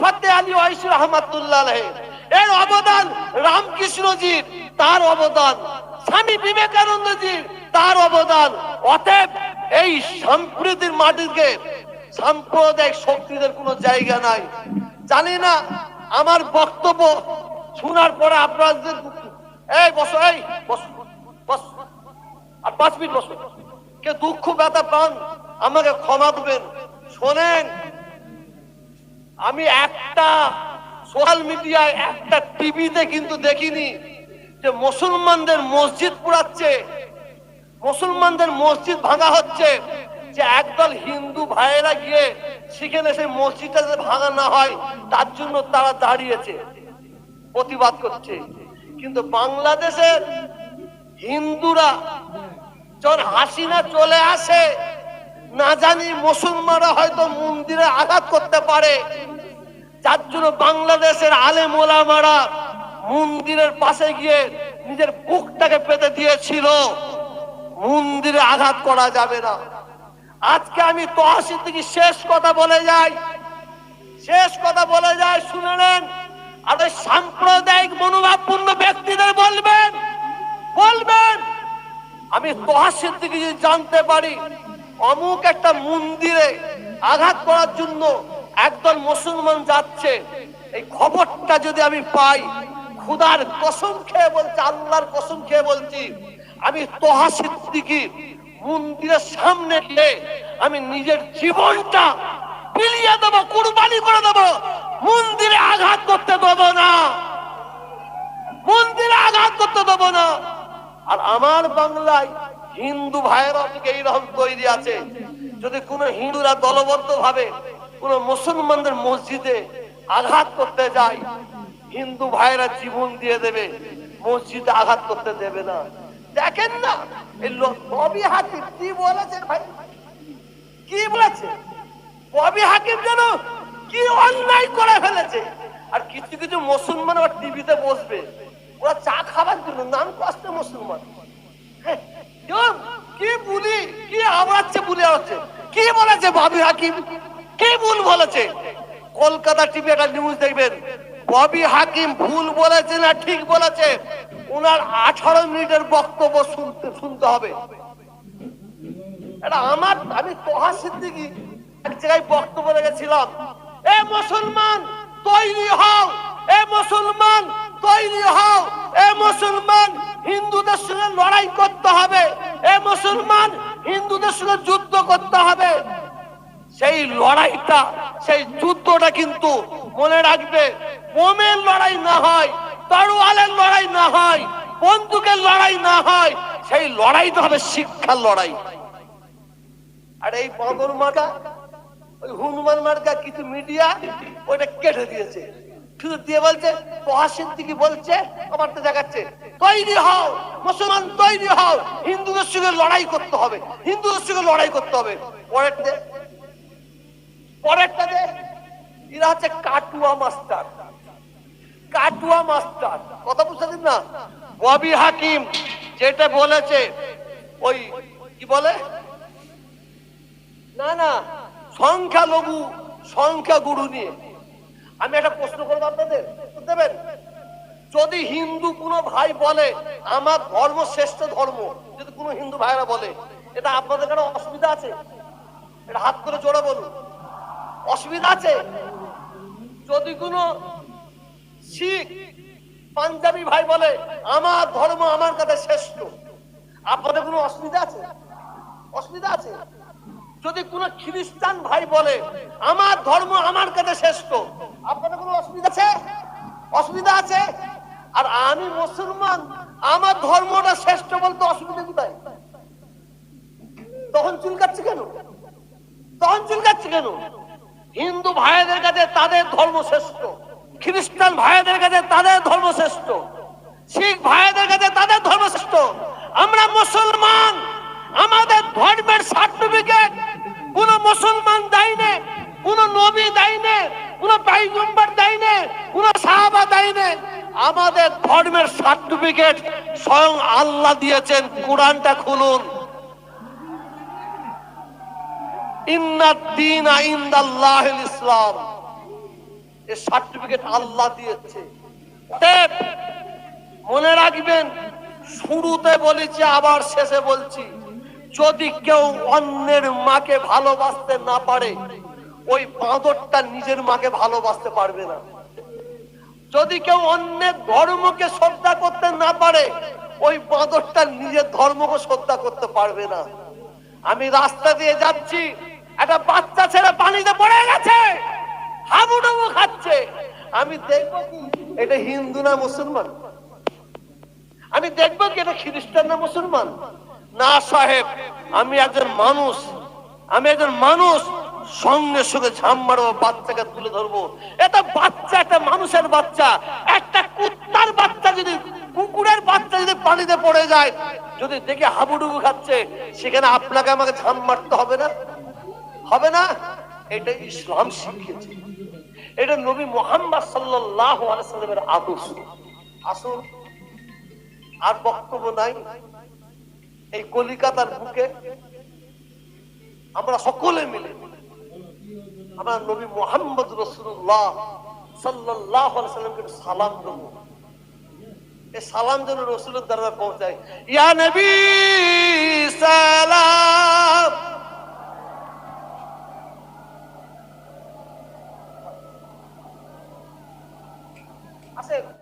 ফাতে আলী এর অবদান রামকৃষ্ণজির, তার অবদান স্বামী বিবেকানন্দজির, তার অবদান। অতএব এই সম্প্রীতির মাটিকে, সাম্প্রদায়িক শক্তিদের কোনো জায়গা নাই। জানি না আমার বক্তব্য শোনার পরে আপনাদের এই বসো, এই আর পাঁচ মিনিট বসো। কে দুঃখ ব্যথা পান, আমাকে ক্ষমা করবেন। শোনেন। আমি একটা সোশ্যাল মিডিয়ায় একটা টিভিতে কিন্তু দেখিনি যে মুসলমানদের মসজিদ পুরাচ্ছে মুসলমানদের মসজিদ ভাঙা হচ্ছে, যে একদল হিন্দু ভাইয়েরা গিয়ে সেখানে সেই মসজিদটা যাতে ভাঙা না হয়, তার জন্য তারা দাঁড়িয়েছে, প্রতিবাদ করছে। কিন্তু বাংলাদেশের হিন্দুরা যখন হাসিনা চলে আসে না জানি মুসলমানরা হয়তো মন্দিরে আঘাত করতে পারে। যার জন্য বাংলাদেশের আলেম ওলামারা মন্দিরের পাশে গিয়ে নিজের বুকটাকে পেতে দিয়েছিল। মন্দিরে আঘাত করা যাবে না। আজকে আমি তহসিল থেকে শেষ কথা বলে যাই। শেষ কথা বলে যায় শুনে নেন। আর সাম্প্রদায়িক মনোভাবপূর্ণ ব্যক্তিদের বলবেন। বলবেন। আমি তহসিল থেকে যদি জানতে পারি অমুক একটা মন্দিরে আঘাত করার জন্য একদল মুসলমান যাচ্ছে। এই খবরটা যদি আমি পাই, খুদার কসম খেয়ে বলছি, আল্লাহর কসম খেয়ে বলছি, আমি তহাসির দিকে মন্দিরের সামনে গিয়ে আমি নিজের জীবনটা বিলিয়ে দেবো, কুরবানি করে দেবো। মন্দিরে আঘাত করতে দেবো না। মন্দিরে আঘাত করতে দেবো না। আর আমার বাংলায় হিন্দু ভাইয়েরা থেকে এইরকম তৈরি আছে। যদি কোনো হিন্দুরা দলবদ্ধ ভাবে কোন মুসলমানদের মসজিদে আঘাত করতে যায়, হিন্দু ভাইরা জীবন দিয়ে দেবে, মসজিদে আঘাত করতে দেবে না। দেখেন না ববি হাকিম কি বলেছে ভাই? কি বলেছে? ববি হাকিম যেন কি অন্যায় করে ফেলেছে। আর কিছু কিছু মুসলমান আবার টিভিতে বসবে। ওরা চা খাবার জন্য, নাম কষ্ট মুসলমান। কি বুলি, কি আওড়াচ্ছে, বুলি আওড়াচ্ছে? কি বলেছে ববি হাকিম? কি ভুল বলেছে? কলকাতা টিভি একটা নিউজ দেখবেন। ববি হাকিম ভুল বলেছে না ঠিক বলেছে? ওনার আঠারো মিনিটের বক্তব্য শুনতে শুনতে হবে। এটা আমার, আমি তোহা সিদ্দিকি এক জায়গায় বক্তব্য রেখেছিলাম। এ মুসলমান, তৈরি হও! এ মুসলমান, তৈরি হও! এ মুসলমান হিন্দুদের সঙ্গে লড়াই করতে হবে। এ মুসলমান হিন্দুদের সঙ্গে যুদ্ধ করতে হবে। সেই লড়াইটা, সেই যুদ্ধটা কিন্তু মনে রাখবে বোমের লড়াই না হয় তরোয়ালের লড়াই না হয়, বন্দুকের লড়াই না হয়, সেই লড়াইটা হবে শিক্ষার লড়াই। আর এই মার্কা, ওই হনুমান মার্কা কিছু মিডিয়া, ওইটা কেটে দিয়েছে। শুধু দিয়ে বলছে, প্রহাসিন দিকে বলছে আমার তো দেখাচ্ছে, তৈরি হও, মুসলমান তৈরি হও হিন্দুদের সঙ্গে লড়াই করতে হবে হিন্দুদের সঙ্গে লড়াই করতে হবে। পরের পরেরটা এরা হচ্ছে কাটুয়া মাস্টার কাটুয়া মাস্টার। কথা বুঝতে না? ববি হাকিম যেটা বলেছে, ওই কি বলে? না না সংখ্যা লঘু সংখ্যা গুরু নিয়ে। আমি একটা প্রশ্ন করব আপনাদের। দেবেন? যদি হিন্দু কোনো ভাই বলে, আমার ধর্ম শ্রেষ্ঠ ধর্ম যদি কোনো হিন্দু ভাইরা বলে, এটা আপনাদের কারও অসুবিধা আছে? এটা হাত করে জোরে বলুন। অসুবিধা আছে? যদি কোনো শিখ, পাঞ্জাবি ভাই বলে, আমার ধর্ম আমার কাছে শ্রেষ্ঠ আপনাদের কোনো অসুবিধা আছে? যদি কোনো খ্রিস্টান ভাই বলে, আমার ধর্ম আমার কাছে শ্রেষ্ঠ আপনাদের কোনো অসুবিধা আছে? অসুবিধা আছে? আর আমি মুসলমান, আমার ধর্মটা শ্রেষ্ঠ বলতে অসুবিধা কোথায়? তখন চুলকাচ্ছে কেন? তখন চুলকাচ্ছে কেন? হিন্দু ভাইদের কাছে তাদের ধর্ম শ্রেষ্ঠ, খ্রিস্টান ভাইদের কাছে তাদের ধর্ম শ্রেষ্ঠ, শিখ ভাইদের কাছে তাদের ধর্ম শ্রেষ্ঠ। আমরা মুসলমান, আমাদের ধর্মের সার্টিফিকেট কোন মুসলমান দেয় না কোন নবী কোন পাইগম্বর দেয় কোন সাহাবা দেয় আমাদের ধর্মের সার্টিফিকেট স্বয়ং আল্লাহ দিয়েছেন, কোরআনটা খুলুন। ইসলাম। এর সার্টিফিকেট আল্লাহ দিয়েছে। মনে রাখবেন, শুরুতে বলেছি, আবার শেষে বলছি। যদি কেউ অন্যের মাকে ভালোবাসতে না পারে, ওই বাঁদরটা নিজের মাকে ভালোবাসতে পারবে না। যদি কেউ অন্যের ধর্মকে শ্রদ্ধা করতে না পারে, ওই বাঁদরটা নিজের ধর্মকে শ্রদ্ধা করতে পারবে না। আমি রাস্তা দিয়ে যাচ্ছি, একটা বাচ্চা ছেলে পানিতে পড়ে গেছে, হাবুডুবু খাচ্ছে। আমি দেখব কি, এটা হিন্দু না মুসলমান? আমি দেখব কি, এটা খ্রিস্টান না মুসলমান? না, সাহেব, আমি একজন মানুষ, আমি একজন মানুষ, সঙ্গে সঙ্গে ঝাম মারবো, বাচ্চাকে তুলে ধরবো। এটা বাচ্চা একটা মানুষের বাচ্চা। একটা কুত্তার বাচ্চা যদি, কুকুরের বাচ্চা যদি পানিতে পড়ে যায়, যদি দেখে হাবুডুবু খাচ্ছে, সেখানে আপনাকে আমাকে ঝাম মারতে হবে না? হবে না? এটা ইসলাম শিখিয়েছে। এটা নবী মোহাম্মদ সাল্লাহ আদর্শ আসুন আর বক্তব্য নাই। এই কলিকাতার বুকে আমরা সকলে মিলে আমরা নবী মোহাম্মদ রসুল্লাহ সাল্লাহ সাল্লামকে সালাম দেব। এই সালাম যেন রসুলের দ্বারা পৌঁছায়। ইয়া নবী, সালাম।